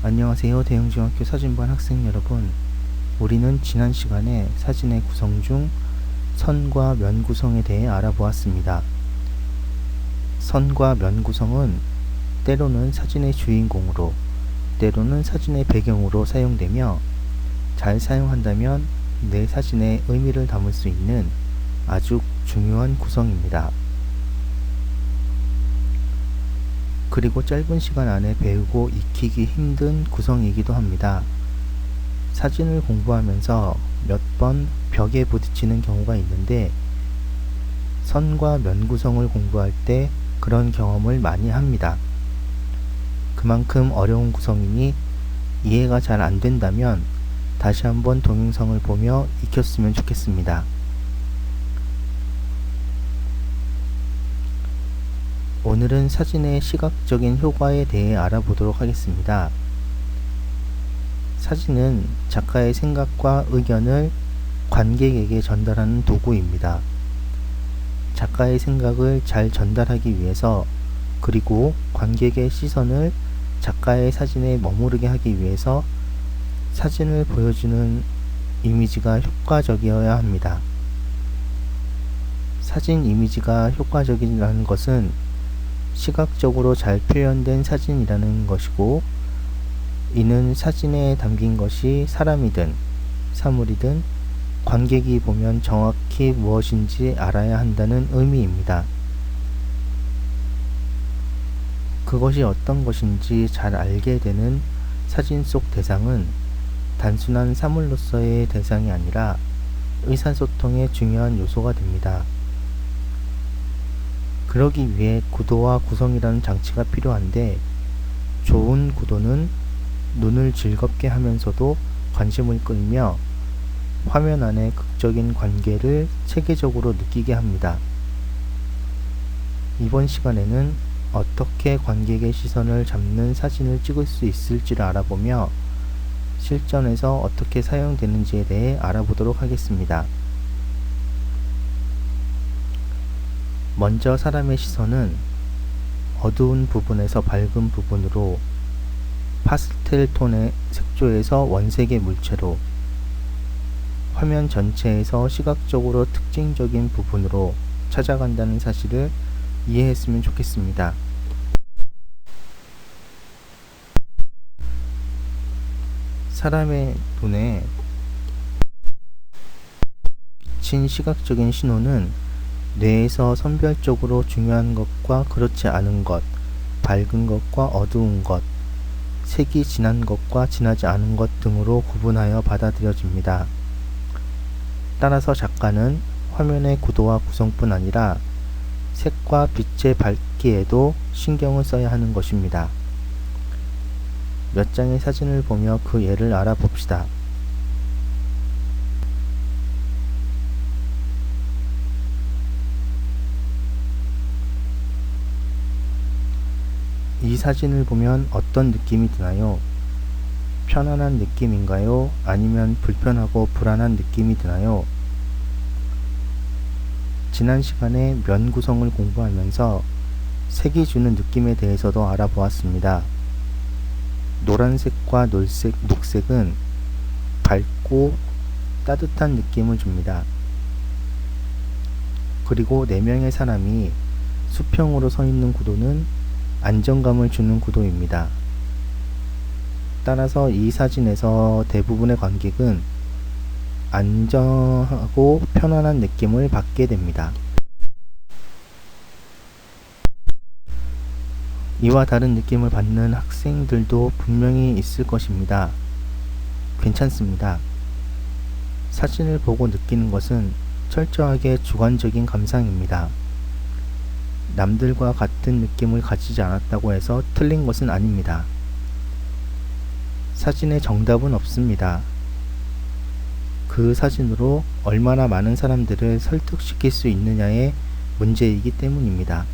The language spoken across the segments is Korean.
안녕하세요. 대형중학교 사진반 학생 여러분. 우리는 지난 시간에 사진의 구성 중 선과 면 구성에 대해 알아보았습니다. 선과 면 구성은 때로는 사진의 주인공으로, 때로는 사진의 배경으로 사용되며 잘 사용한다면 내 사진의 의미를 담을 수 있는 아주 중요한 구성입니다. 그리고 짧은 시간 안에 배우고 익히기 힘든 구성이기도 합니다. 사진을 공부하면서 몇 번 벽에 부딪히는 경우가 있는데 선과 면 구성을 공부할 때 그런 경험을 많이 합니다. 그만큼 어려운 구성이니 이해가 잘 안 된다면 다시 한번 동영상을 보며 익혔으면 좋겠습니다. 오늘은 사진의 시각적인 효과에 대해 알아보도록 하겠습니다. 사진은 작가의 생각과 의견을 관객에게 전달하는 도구입니다. 작가의 생각을 잘 전달하기 위해서 그리고 관객의 시선을 작가의 사진에 머무르게 하기 위해서 사진을 보여주는 이미지가 효과적이어야 합니다. 사진 이미지가 효과적이라는 것은 시각적으로 잘 표현된 사진이라는 것이고 이는 사진에 담긴 것이 사람이든 사물이든 관객이 보면 정확히 무엇인지 알아야 한다는 의미입니다. 그것이 어떤 것인지 잘 알게 되는 사진 속 대상은 단순한 사물로서의 대상이 아니라 의사소통의 중요한 요소가 됩니다. 그러기 위해 구도와 구성이라는 장치가 필요한데 좋은 구도는 눈을 즐겁게 하면서도 관심을 끌며 화면 안의 극적인 관계를 체계적으로 느끼게 합니다. 이번 시간에는 어떻게 관객의 시선을 잡는 사진을 찍을 수 있을지를 알아보며 실전에서 어떻게 사용되는지에 대해 알아보도록 하겠습니다. 먼저 사람의 시선은 어두운 부분에서 밝은 부분으로 파스텔 톤의 색조에서 원색의 물체로 화면 전체에서 시각적으로 특징적인 부분으로 찾아간다는 사실을 이해했으면 좋겠습니다. 사람의 눈에 비친 시각적인 신호는 뇌에서 선별적으로 중요한 것과 그렇지 않은 것, 밝은 것과 어두운 것, 색이 진한 것과 진하지 않은 것 등으로 구분하여 받아들여집니다. 따라서 작가는 화면의 구도와 구성뿐 아니라 색과 빛의 밝기에도 신경을 써야 하는 것입니다. 몇 장의 사진을 보며 그 예를 알아봅시다. 이 사진을 보면 어떤 느낌이 드나요? 편안한 느낌인가요? 아니면 불편하고 불안한 느낌이 드나요? 지난 시간에 면 구성을 공부하면서 색이 주는 느낌에 대해서도 알아보았습니다. 노란색과 놀색, 녹색은 밝고 따뜻한 느낌을 줍니다. 그리고 4명의 사람이 수평으로 서 있는 구도는 안정감을 주는 구도입니다. 따라서 이 사진에서 대부분의 관객은 안정하고 편안한 느낌을 받게 됩니다. 이와 다른 느낌을 받는 학생들도 분명히 있을 것입니다. 괜찮습니다. 사진을 보고 느끼는 것은 철저하게 주관적인 감상입니다. 남들과 같은 느낌을 가지지 않았다고 해서 틀린 것은 아닙니다. 사진에 정답은 없습니다. 그 사진으로 얼마나 많은 사람들을 설득시킬 수 있느냐의 문제이기 때문입니다.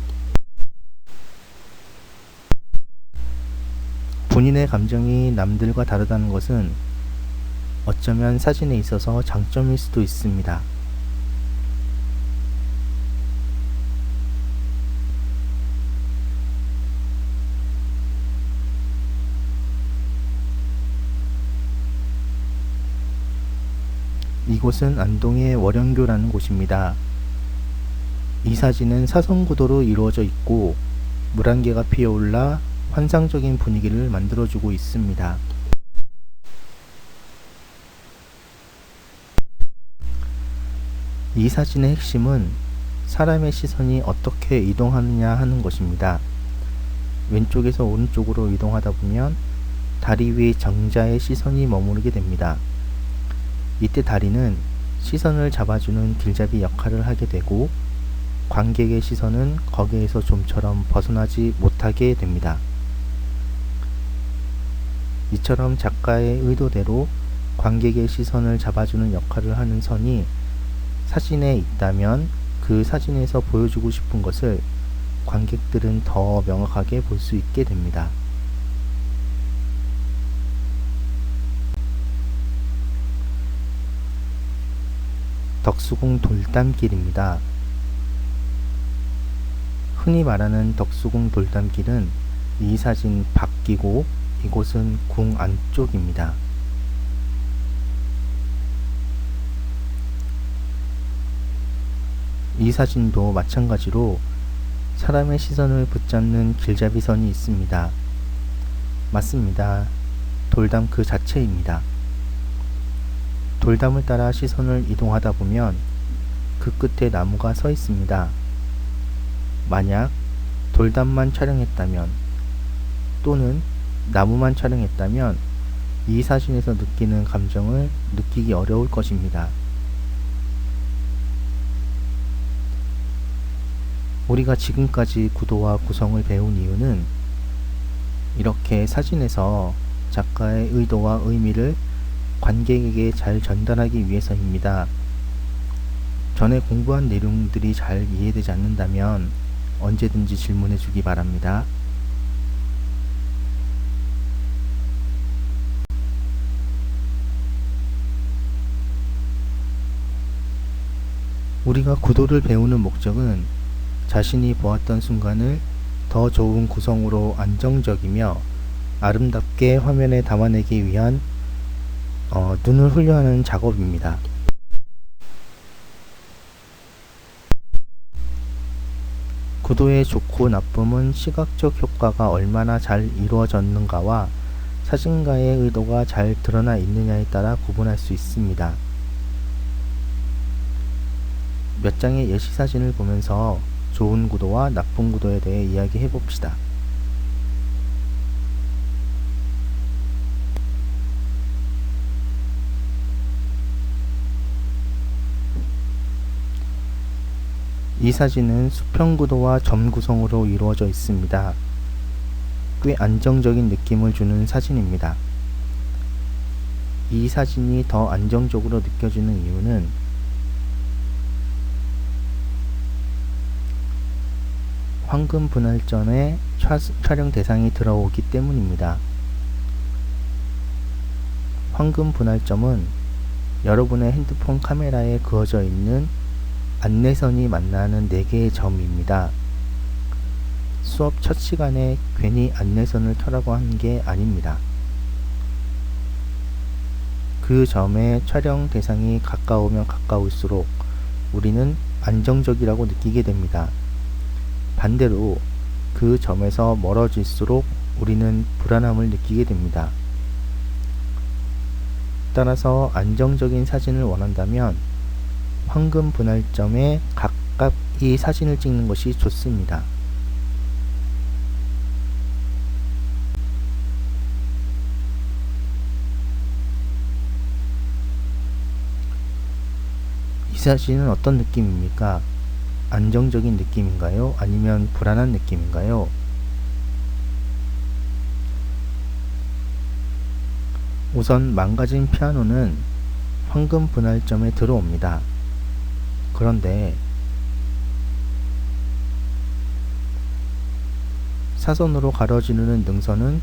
본인의 감정이 남들과 다르다는 것은 어쩌면 사진에 있어서 장점일 수도 있습니다. 이곳은 안동의 월영교라는 곳입니다. 이 사진은 사선구도로 이루어져 있고 물안개가 피어올라 환상적인 분위기를 만들어주고 있습니다. 이 사진의 핵심은 사람의 시선이 어떻게 이동하느냐 하는 것입니다. 왼쪽에서 오른쪽으로 이동하다 보면 다리 위 정자의 시선이 머무르게 됩니다. 이때 다리는 시선을 잡아주는 길잡이 역할을 하게 되고 관객의 시선은 거기에서 좀처럼 벗어나지 못하게 됩니다. 이처럼 작가의 의도대로 관객의 시선을 잡아주는 역할을 하는 선이 사진에 있다면 그 사진에서 보여주고 싶은 것을 관객들은 더 명확하게 볼 수 있게 됩니다. 덕수궁 돌담길입니다. 흔히 말하는 덕수궁 돌담길은 이 사진 밖이고 이곳은 궁 안쪽입니다. 이 사진도 마찬가지로 사람의 시선을 붙잡는 길잡이선이 있습니다. 맞습니다. 돌담 그 자체입니다. 돌담을 따라 시선을 이동하다 보면 그 끝에 나무가 서 있습니다. 만약 돌담만 촬영했다면 또는 나무만 촬영했다면 이 사진에서 느끼는 감정을 느끼기 어려울 것입니다. 우리가 지금까지 구도와 구성을 배운 이유는 이렇게 사진에서 작가의 의도와 의미를 관객에게 잘 전달하기 위해서입니다. 전에 공부한 내용들이 잘 이해되지 않는다면 언제든지 질문해 주기 바랍니다. 우리가 구도를 배우는 목적은 자신이 보았던 순간을 더 좋은 구성으로 안정적이며 아름답게 화면에 담아내기 위한 어, 눈을 훈련하는 작업입니다. 구도의 좋고 나쁨은 시각적 효과가 얼마나 잘 이루어졌는가와 사진가의 의도가 잘 드러나 있느냐에 따라 구분할 수 있습니다. 몇 장의 예시 사진을 보면서 좋은 구도와 나쁜 구도에 대해 이야기해 봅시다. 이 사진은 수평 구도와 점 구성으로 이루어져 있습니다. 꽤 안정적인 느낌을 주는 사진입니다. 이 사진이 더 안정적으로 느껴지는 이유는 황금 분할점에 촬영 대상이 들어오기 때문입니다. 황금 분할점은 여러분의 핸드폰 카메라에 그어져 있는 안내선이 만나는 4개의 점입니다. 수업 첫 시간에 괜히 안내선을 켜라고 한 게 아닙니다. 그 점에 촬영 대상이 가까우면 가까울수록 우리는 안정적이라고 느끼게 됩니다. 반대로 그 점에서 멀어질수록 우리는 불안함을 느끼게 됩니다. 따라서 안정적인 사진을 원한다면 황금 분할점에 가깝이 사진을 찍는 것이 좋습니다. 이 사진은 어떤 느낌입니까? 안정적인 느낌인가요? 아니면 불안한 느낌인가요? 우선 망가진 피아노는 황금 분할점에 들어옵니다. 그런데 사선으로 가로지르는 능선은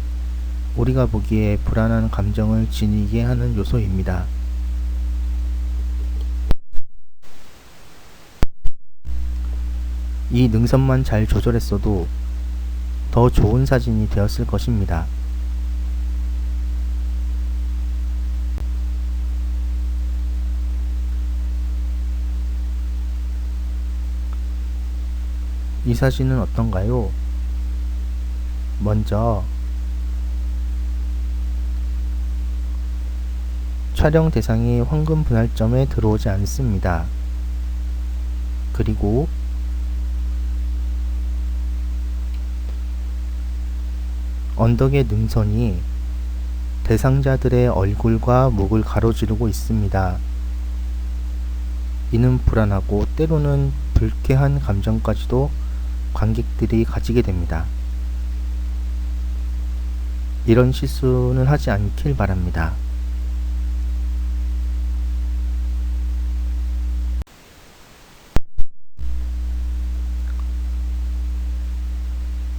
우리가 보기에 불안한 감정을 지니게 하는 요소입니다. 이 능선만 잘 조절했어도 더 좋은 사진이 되었을 것입니다. 이 사진은 어떤가요? 먼저 촬영 대상이 황금 분할점에 들어오지 않습니다. 그리고 언덕의 능선이 대상자들의 얼굴과 목을 가로지르고 있습니다. 이는 불안하고 때로는 불쾌한 감정까지도 관객들이 가지게 됩니다. 이런 실수는 하지 않길 바랍니다.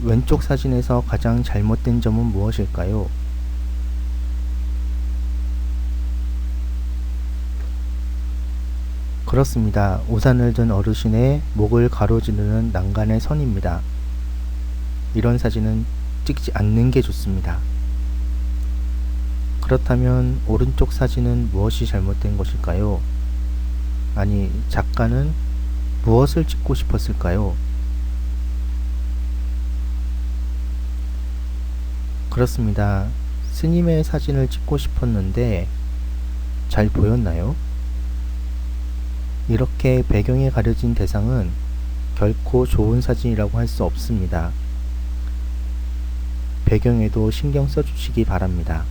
왼쪽 사진에서 가장 잘못된 점은 무엇일까요? 그렇습니다. 우산을 든 어르신의 목을 가로지르는 난간의 선입니다. 이런 사진은 찍지 않는 게 좋습니다. 그렇다면 오른쪽 사진은 무엇이 잘못된 것일까요? 아니, 작가는 무엇을 찍고 싶었을까요? 그렇습니다. 스님의 사진을 찍고 싶었는데 잘 보였나요? 이렇게 배경에 가려진 대상은 결코 좋은 사진이라고 할 수 없습니다. 배경에도 신경 써주시기 바랍니다.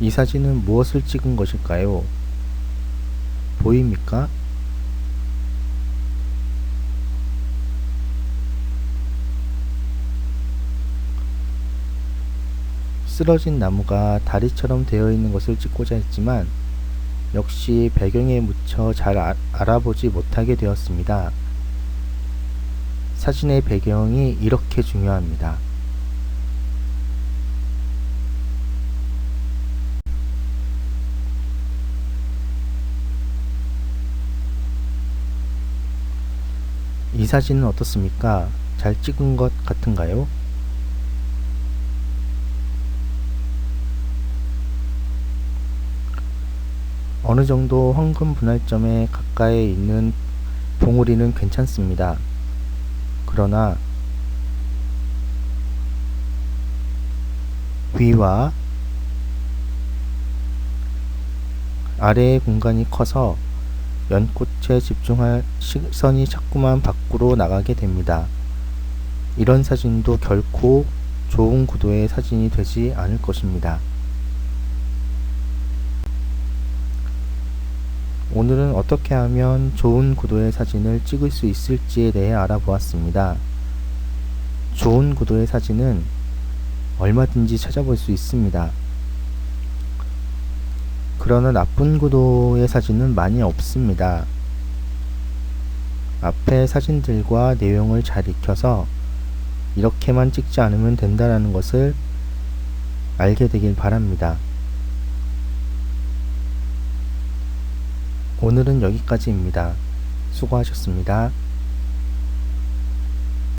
이 사진은 무엇을 찍은 것일까요? 보입니까? 쓰러진 나무가 다리처럼 되어 있는 것을 찍고자 했지만 역시 배경에 묻혀 잘 아, 알아보지 못하게 되었습니다. 사진의 배경이 이렇게 중요합니다. 이 사진은 어떻습니까? 잘 찍은 것 같은가요? 어느 정도 황금 분할점에 가까이 있는 봉우리는 괜찮습니다. 그러나 위와 아래의 공간이 커서 연꽃에 집중할 시선이 자꾸만 밖으로 나가게 됩니다. 이런 사진도 결코 좋은 구도의 사진이 되지 않을 것입니다. 오늘은 어떻게 하면 좋은 구도의 사진을 찍을 수 있을지에 대해 알아보았습니다. 좋은 구도의 사진은 얼마든지 찾아볼 수 있습니다. 그러나 나쁜 구도의 사진은 많이 없습니다. 앞에 사진들과 내용을 잘 익혀서 이렇게만 찍지 않으면 된다는 것을 알게 되길 바랍니다. 오늘은 여기까지입니다. 수고하셨습니다.